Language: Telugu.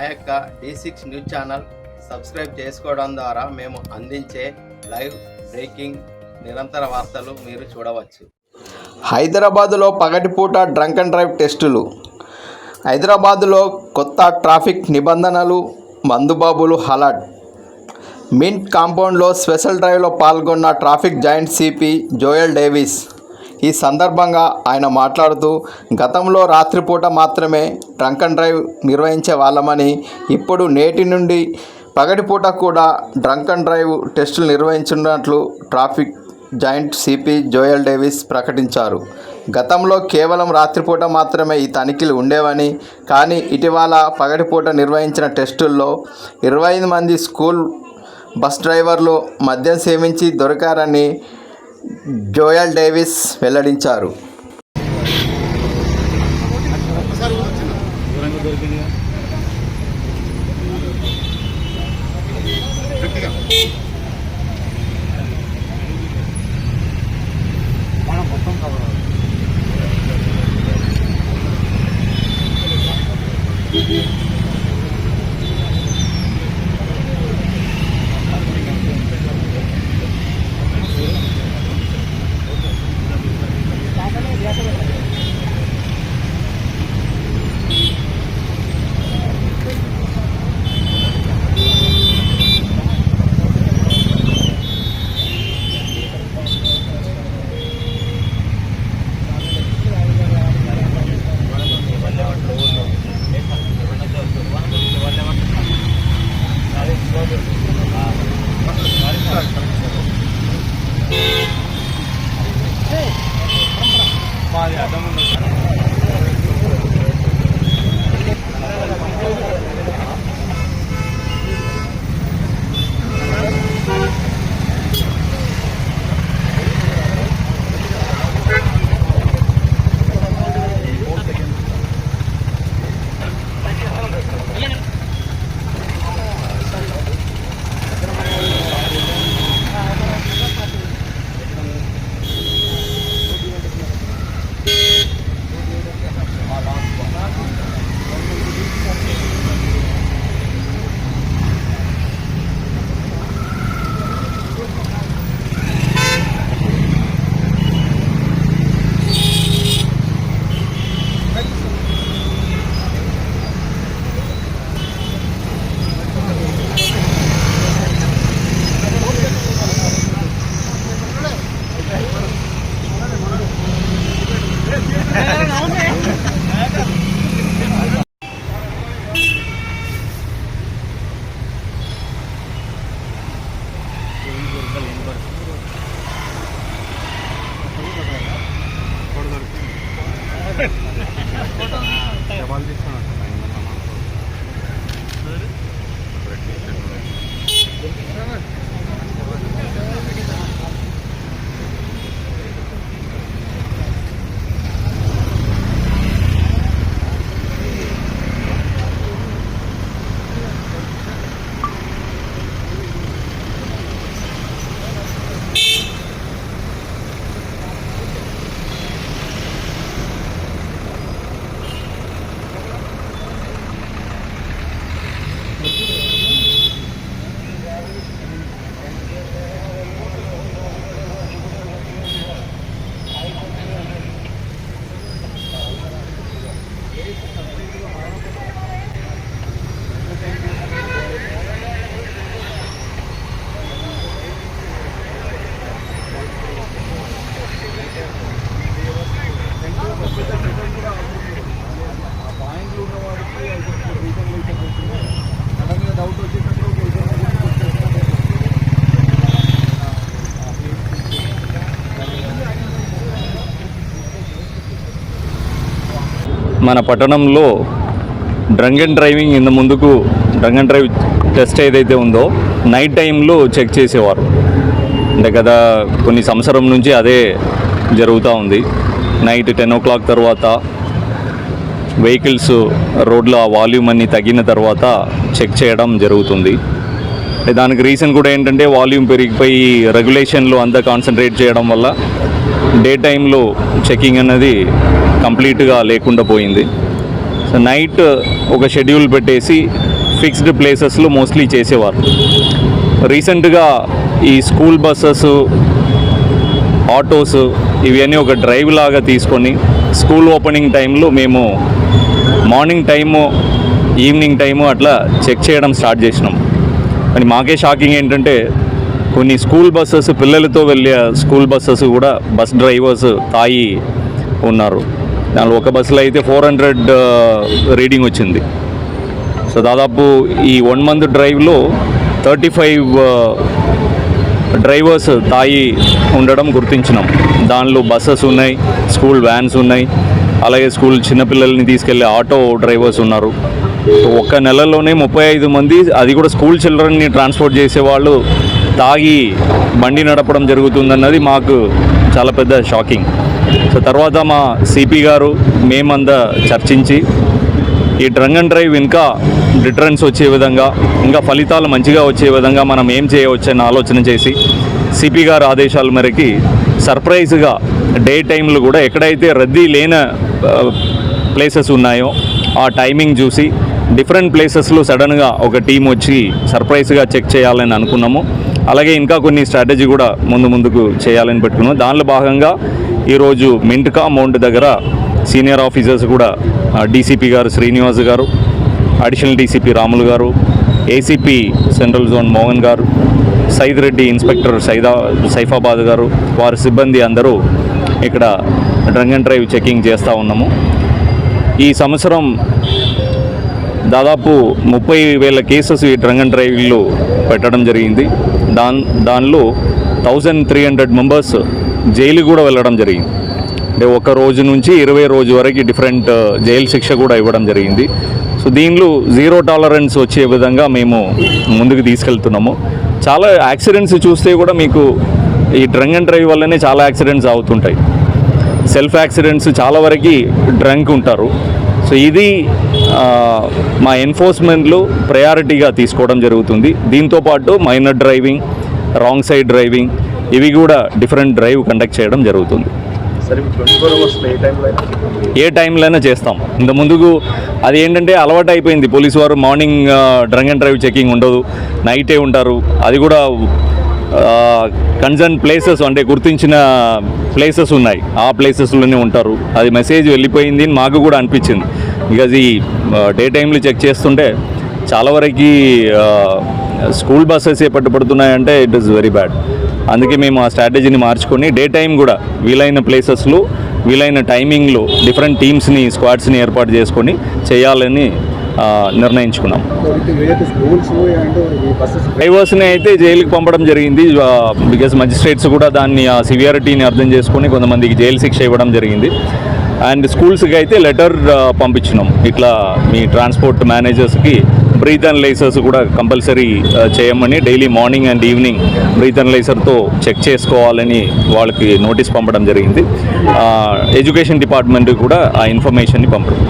మా యొక్క D six news channel subscribe చేసుకోవడం ద్వారా మేము అందించే లైవ్ బ్రేకింగ్ నిరంతర వార్తలు మీరు చూడవచ్చు. హైదరాబాదులో పగటిపూట డ్రంక్ అండ్ డ్రైవ్ టెస్టులు. హైదరాబాదులో కొత్త ట్రాఫిక్ నిబంధనలు మందుబాబులు హలాట్ మింట్ కాంపౌండ్లో స్పెషల్ డ్రైవ్లో పాల్గొన్న traffic joint CP Joel Davis. ఈ సందర్భంగా ఆయన మాట్లాడుతూ గతంలో రాత్రిపూట మాత్రమే డ్రంక్ అండ్ డ్రైవ్ నిర్వహించే వాళ్ళమని ఇప్పుడు నేటి నుండి పగటిపూట కూడా డ్రంక్ అండ్ డ్రైవ్ టెస్టులు నిర్వహించినట్లు traffic joint CP Joel Davis ప్రకటించారు. గతంలో కేవలం రాత్రిపూట మాత్రమే ఈ తనిఖీలు ఉండేవని కానీ ఇటీవల పగటిపూట నిర్వహించిన టెస్టుల్లో ఇరవై ఐదు మంది స్కూల్ బస్ డ్రైవర్లు మద్యం సేవించి దొరికారని జోయల్ డేవిస్ వెల్లడించారు. Yabancı sanat. మన పట్టణంలో డ్రంక్ అండ్ డ్రైవింగ్ ఇంత ముందుకు డ్రంక్ అండ్ డ్రైవ్ టెస్ట్ ఏదైతే ఉందో నైట్ టైంలో చెక్ చేసేవారు. అంటే గత కొన్ని సంవత్సరం నుంచి అదే జరుగుతూ ఉంది. నైట్ టెన్ ఓ క్లాక్ తర్వాత వెహికల్స్ రోడ్లో ఆ వాల్యూమ్ అన్ని తగ్గిన తర్వాత చెక్ చేయడం జరుగుతుంది. దానికి రీజన్ కూడా ఏంటంటే వాల్యూమ్ పెరిగిపోయి రెగ్యులేషన్లో అంతా కాన్సన్ట్రేట్ చేయడం వల్ల డే టైంలో చెకింగ్ అనేది కంప్లీట్గా లేకుండా పోయింది. సో నైట్ ఒక షెడ్యూల్ పెట్టేసి ఫిక్స్డ్ ప్లేసెస్లో మోస్ట్లీ చేసేవారు. రీసెంట్గా ఈ స్కూల్ బస్సెస్ ఆటోస్ ఇవన్నీ ఒక డ్రైవ్ లాగా తీసుకొని స్కూల్ ఓపెనింగ్ టైంలో మేము మార్నింగ్ టైము ఈవినింగ్ టైము అట్లా చెక్ చేయడం స్టార్ట్ చేసినాం. కానీ మాకే షాకింగ్ ఏంటంటే కొన్ని స్కూల్ బస్సెస్ పిల్లలతో వెళ్ళే స్కూల్ బస్సెస్ కూడా బస్ డ్రైవర్స్ తాయి ఉన్నారు. దానిలో ఒక బస్సులో అయితే ఫోర్ హండ్రెడ్ రీడింగ్ వచ్చింది. సో దాదాపు ఈ వన్ మంత్ డ్రైవ్లో థర్టీ ఫైవ్ డ్రైవర్స్ తాయి ఉండడం గుర్తించినాం. దానిలో బస్సెస్ ఉన్నాయి స్కూల్ వ్యాన్స్ ఉన్నాయి అలాగే స్కూల్ చిన్నపిల్లల్ని తీసుకెళ్ళే ఆటో డ్రైవర్స్ ఉన్నారు. ఒక్క నెలలోనే ముప్పై ఐదు మంది అది కూడా స్కూల్ చిల్డ్రన్ని ట్రాన్స్పోర్ట్ చేసే వాళ్ళు తాగి బండి నడపడం జరుగుతుందన్నది మాకు చాలా పెద్ద షాకింగ్. సో తర్వాత మా సిపి గారు మేమంతా చర్చించి ఈ డ్రంగ్ అండ్ డ్రైవ్ ఇంకా డిటరెన్స్ వచ్చే విధంగా ఇంకా ఫలితాలు మంచిగా వచ్చే విధంగా మనం ఏం చేయవచ్చని ఆలోచన చేసి సిపి గారు ఆదేశాల మేరకి సర్ప్రైజ్గా డే టైంలో కూడా ఎక్కడైతే రద్దీ లేని ప్లేసెస్ ఉన్నాయో ఆ టైమింగ్ చూసి డిఫరెంట్ ప్లేసెస్లో సడన్గా ఒక టీం వచ్చి సర్ప్రైజ్గా చెక్ చేయాలని అనుకున్నాము. అలాగే ఇంకా కొన్ని స్ట్రాటజీ కూడా ముందు ముందుకు చేయాలని పెట్టుకున్నాం. దానిలో భాగంగా ఈరోజు మింట్కా మౌంట్ దగ్గర సీనియర్ ఆఫీసర్స్ కూడా డీసీపీ గారు శ్రీనివాస్ గారు అడిషనల్ డీసీపీ రాములు గారు ACP central zone Mohan garu Said Reddy inspector Saida Saifabad గారు వారి సిబ్బంది అందరూ ఇక్కడ డ్రంగ్ అండ్ డ్రైవ్ చెకింగ్ చేస్తూ ఉన్నాము. ఈ సంవత్సరం దాదాపు ముప్పై వేల కేసెస్ ఈ డ్రంగ్ అండ్ డ్రైవ్లు పెట్టడం జరిగింది. దాన్ దానిలో thousand three hundred members jail కూడా వెళ్ళడం జరిగింది. అంటే ఒక రోజు నుంచి ఇరవై రోజు వరకు డిఫరెంట్ జైలు శిక్ష కూడా ఇవ్వడం జరిగింది. సో దీనిలో జీరో టాలరెన్స్ వచ్చే విధంగా మేము ముందుకు తీసుకెళ్తున్నాము. చాలా యాక్సిడెంట్స్ చూస్తే కూడా మీకు ఈ డ్రంక్ అండ్ డ్రైవ్ వల్లనే చాలా యాక్సిడెంట్స్ అవుతుంటాయి. సెల్ఫ్ యాక్సిడెంట్స్ చాలా వరకు డ్రంక్ ఉంటారు. సో ఇది మా ఎన్ఫోర్స్మెంట్లో ప్రయారిటీగా తీసుకోవడం జరుగుతుంది. దీంతోపాటు minor driving wrong side driving ఇవి కూడా డిఫరెంట్ డ్రైవ్ కండక్ట్ చేయడం జరుగుతుంది. ఏ టైంలోనే చేస్తాం. ఇంత ముందుకు అది ఏంటంటే అలవాటు అయిపోయింది. పోలీసు వారు morning drunk and drive checking ఉండదు. నైటే ఉంటారు. అది కూడా కన్సర్న్ ప్లేసెస్ అంటే గుర్తించిన ప్లేసెస్ ఉన్నాయి. ఆ ప్లేసెస్లోనే ఉంటారు. అది మెసేజ్ వెళ్ళిపోయింది అని మాకు కూడా అనిపించింది. బికాజ్ ఈ డే టైంలో చెక్ చేస్తుంటే చాలా వరకు స్కూల్ బస్సెస్ ఏ పట్టుబడుతున్నాయంటే ఇట్ ఈస్ వెరీ బ్యాడ్ అందుకే మేము ఆ స్ట్రాటజీని మార్చుకొని డే టైం కూడా వీలైన ప్లేసెస్లో వీలైన టైమింగ్లో డిఫరెంట్ టీమ్స్ని స్క్వాడ్స్ని ఏర్పాటు చేసుకొని చేయాలని నిర్ణయించుకున్నాం. డ్రైవర్స్ని అయితే జైలుకి పంపడం జరిగింది. బికాస్ మజిస్ట్రేట్స్ కూడా దాన్ని ఆ సివియారిటీని అర్థం చేసుకొని కొంతమందికి జైలు శిక్ష ఇవ్వడం జరిగింది. అండ్ స్కూల్స్కి అయితే లెటర్ పంపించినాం. ఇట్లా మీ ట్రాన్స్పోర్ట్ మేనేజర్స్కి బ్రీత్ అండ్ లైసర్స్ కూడా కంపల్సరీ చేయమని daily morning and evening breath and లైసర్తో చెక్ చేసుకోవాలని వాళ్ళకి నోటీస్ పంపడం జరిగింది. ఎడ్యుకేషన్ డిపార్ట్మెంట్ కూడా ఆ ఇన్ఫర్మేషన్ని పంపడం.